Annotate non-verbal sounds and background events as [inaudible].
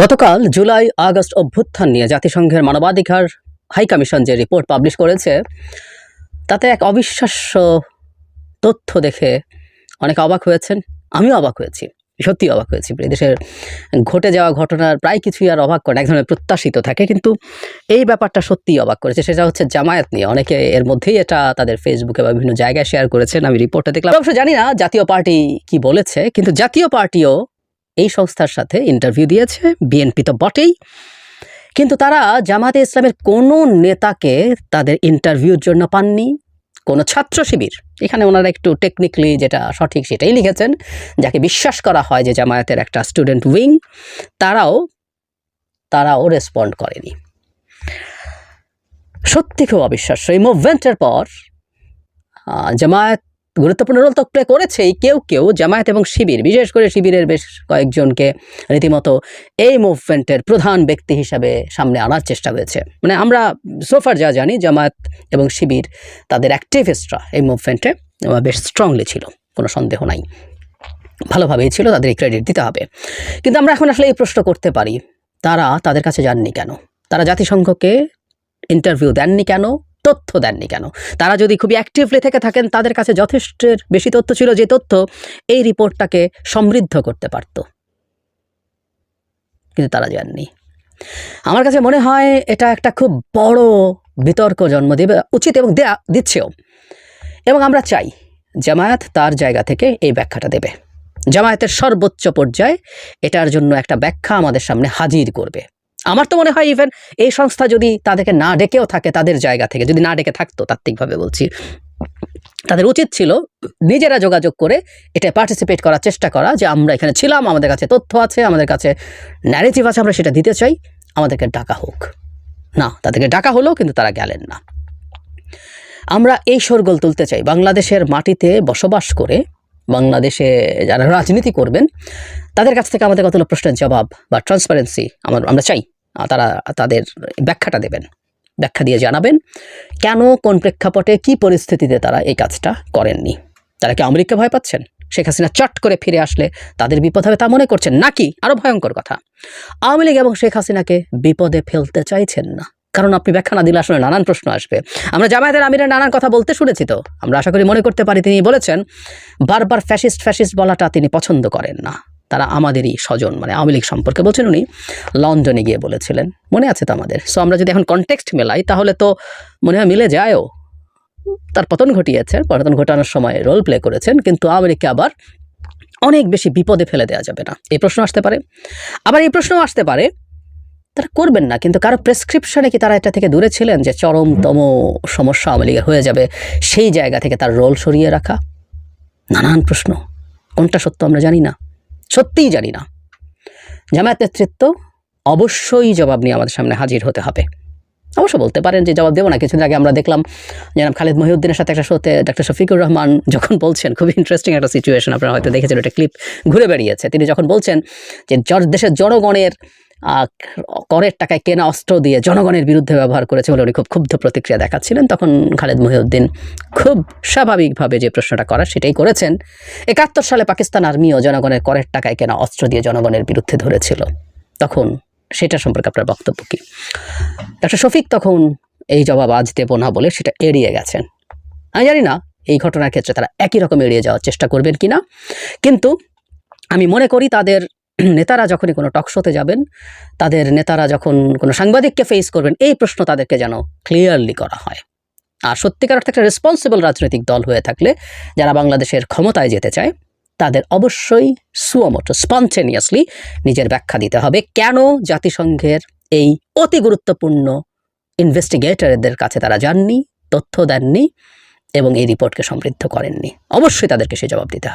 গতকাল July August অভ্যুত্থান নিয়ে জাতিসংঘের মানবাধিকার হাই কমিশন যে রিপোর্ট পাবলিশ করেছে, তাতে এক অবিশ্বাস্য তথ্য দেখে অনেকে অবাক হয়েছেন। আমিও অবাক হয়েছি সত্যি অবাক হয়েছি। দেশের ঘটে যাওয়া ঘটনার প্রায় কিছুই আর অবাক করে এক ধরনের প্রত্যাশিত থাকে, কিন্তু এই ব্যাপারটা সত্যিই অবাক করেছে। সেটা হচ্ছে জামায়াত নিয়ে। অনেকে এর মধ্যেই এটা তাদের ফেসবুকে বা বিভিন্ন জায়গায় শেয়ার করেছেন। আমি রিপোর্টটা দেখলাম। অবশ্য জানি না জাতীয় পার্টি কি বলেছে, কিন্তু জাতীয় পার্টিও এই সংস্থার সাথে ইন্টারভিউ দিয়েছে বিএনপি তো বটেই। কিন্তু তারা জামাতে ইসলামের কোনো নেতাকে তাদের ইন্টারভিউর জন্য পাননি। কোনো ছাত্র শিবির। এখানে ওনারা একটু টেকনিক্যালি যেটা সঠিক সেটাই লিখেছেন, যাকে বিশ্বাস করা হয় যে জামায়াতের একটা স্টুডেন্ট উইং তারাও তারাও রেসপন্ড করেনি। সত্যি খুব অবিশ্বাস্য। এই মুভমেন্টের পর জামায়াত গুরুত্বপূর্ণ রোল তো প্লে করেছেই কেউ কেউ, জামায়াত এবং শিবির, বিশেষ করে শিবিরের বেশ কয়েকজনকে রীতিমতো এই মুভমেন্টের প্রধান ব্যক্তি হিসাবে সামনে আনার চেষ্টা হয়েছে মানে আমরা সোফার যা জানি, জামায়াত এবং শিবির তাদের অ্যাক্টিভিস্টরা এই মুভমেন্টে বেশ স্ট্রংলি ছিল, কোনো সন্দেহ নাই। ভালোভাবেই ছিল তাদের ক্রেডিট দিতে হবে। কিন্তু আমরা এখন আসলে এই প্রশ্ন করতে পারি, তারা তাদের কাছে যাননি কেন? তারা জাতিসংঘকে ইন্টারভিউ দেননি কেন? তথ্য দেননি কেন? তারা যদি খুবই অ্যাক্টিভলি থেকে থাকেন, তাদের কাছে যথেষ্টের বেশি তথ্য ছিল যে তথ্য এই রিপোর্টটাকে সমৃদ্ধ করতে পারত। কিন্তু তারা যাননি আমার কাছে মনে হয় এটা একটা খুব বড় বিতর্ক জন্ম দেবে, উচিত এবং দেয়া, দিচ্ছেও। এবং আমরা চাই জামায়াত তার জায়গা থেকে এই ব্যাখ্যাটা দেবে। জামায়াতের সর্বোচ্চ পর্যায়ে এটার জন্য একটা ব্যাখ্যা আমাদের সামনে হাজির করবে। আমার তো মনে হয় ইভেন এই সংস্থা যদি তাদেরকে না ডেকেও থাকে তাদের জায়গা থেকে, যদি না ডেকে থাকতো তাত্ত্বিকভাবে বলছি। তাদের উচিত ছিল নিজেরা যোগাযোগ করে এটা পার্টিসিপেট করার চেষ্টা করা যে আমরা এখানে ছিলাম, আমাদের কাছে তথ্য আছে, আমাদের কাছে ন্যারেটিভ আছে, আমরা সেটা দিতে চাই, আমাদেরকে ডাকা হোক। না, তাদেরকে ডাকা হলো কিন্তু তারা গেলেন না। আমরা এই শোরগোল তুলতে চাই। বাংলাদেশের মাটিতে বসবাস করে বাংলাদেশে যারা রাজনীতি করবেন, তাদের কাছ থেকে আমাদের কতগুলো প্রশ্নের জবাব বা ট্রান্সপারেন্সি আমার, আমরা চাই। তারা তাদের ব্যাখ্যাটা দেবেন। ব্যাখ্যা দিয়ে জানাবেন কেন, কোন প্রেক্ষাপটে, কি পরিস্থিতিতে তারা এই কাজটা করেননি। তারা কি আমেরিকা ভয় পাচ্ছেন? শেখ হাসিনা চট করে ফিরে আসলে তাদের বিপদ হবে তা মনে করছেন? নাকি আরও ভয়ঙ্কর কথা, আওয়ামী লীগ এবং শেখ হাসিনাকে বিপদে ফেলতে চাইছেন না? কারণ আপনি ব্যাখ্যা না দিলে আসলে নানান প্রশ্ন আসবে। আমরা জামায়াতের আমিরের নানান কথা বলতে শুনেছি তো। আমরা আশা করি মনে করতে পারি, তিনি বলেছেন, বারবার ফ্যাসিস্ট ফ্যাসিস্ট বলাটা তিনি পছন্দ করেন না। তারা আমাদেরই স্বজন মানে আওয়ামী লীগ সম্পর্কে বলছেন উনি, লন্ডনে গিয়ে বলেছিলেন। মনে আছে তো আমাদের? সো আমরা যদি এখন কনটেক্সট মেলাই, তাহলে তো মনে হয় মিলে যায়ও। তার পতন ঘটিয়েছেন পতন ঘটানোর সময় রোল প্লে করেছেন, কিন্তু আমেরিকা আবার অনেক বেশি বিপদে ফেলে দেওয়া যাবে না। এই প্রশ্ন আসতে পারে। আবার এই প্রশ্নও আসতে পারে, তারা করবেন না, কিন্তু কারও প্রেসক্রিপশনে কি তারা এটা থেকে দূরে ছিলেন যে চরমতম সমস্যা আওয়ামী লীগের হয়ে যাবে, সেই জায়গা থেকে তার রোল সরিয়ে রাখা? নানান প্রশ্ন। কোনটা সত্য আমরা জানি না। সত্যিই জানি না। জামায়াত নেতৃত্ব অবশ্যই জবাব নিয়ে আমাদের সামনে হাজির হতে হবে। অবশ্য বলতে পারেন যে জবাব দেবো না, কিছুদিন আগে আমরা দেখলাম জনাব খালেদ মহিউদ্দিনের সাথে একটা শোতে ডাক্তার শফিকুর রহমান যখন বলছেন খুবই ইন্টারেস্টিং একটা সিচুয়েশন আপনারা হয়তো দেখেছেন, একটা ক্লিপ ঘুরে বেরিয়েছে তিনি যখন বলছেন যে দেশের জনগণের করের টাকায় কেনা অস্ত্র দিয়ে জনগণের বিরুদ্ধে ব্যবহার করেছে বলে উনি খুব ক্ষুব্ধ প্রতিক্রিয়া দেখাচ্ছিলেন। তখন খালেদ মহিউদ্দিন খুব স্বাভাবিকভাবে যে প্রশ্নটা করার সেটাই করেছেন। একাত্তর সালে পাকিস্তান আর্মিও জনগণের করের টাকায় কেনা অস্ত্র দিয়ে জনগণের বিরুদ্ধে ধরেছিল। তখন সেটা সম্পর্কে আপনার বক্তব্য কী? ডক্টর শফিক তখন এই জবাব আজ দেব না বলে সেটা এড়িয়ে গেছেন। আমি জানি না এই ঘটনার ক্ষেত্রে তারা একই রকম এড়িয়ে যাওয়ার চেষ্টা করবেন কি না কিন্তু আমি মনে করি তাদের [clears throat] নেতারা যখনই কোনো টক শোতে যাবেন, তাদের নেতারা যখন কোনো সাংবাদিককে ফেস করবেন, এই প্রশ্ন তাদেরকে যেন ক্লিয়ারলি করা হয়। আর সত্যিকার অর্থে একটা রেসপন্সিবল রাজনৈতিক দল হয়ে থাকলে, যারা বাংলাদেশের ক্ষমতায় যেতে চায়, তাদের অবশ্যই সুয়মতো স্পন্টেনিয়াসলি নিজের ব্যাখ্যা দিতে হবে, কেন জাতিসংঘের এই অতি গুরুত্বপূর্ণ ইনভেস্টিগেটরদের কাছে তারা যাননি, তথ্য দেননি এবং এই রিপোর্টকে সমৃদ্ধ করেননি? অবশ্যই তাদেরকে সে জবাব দিতে হবে।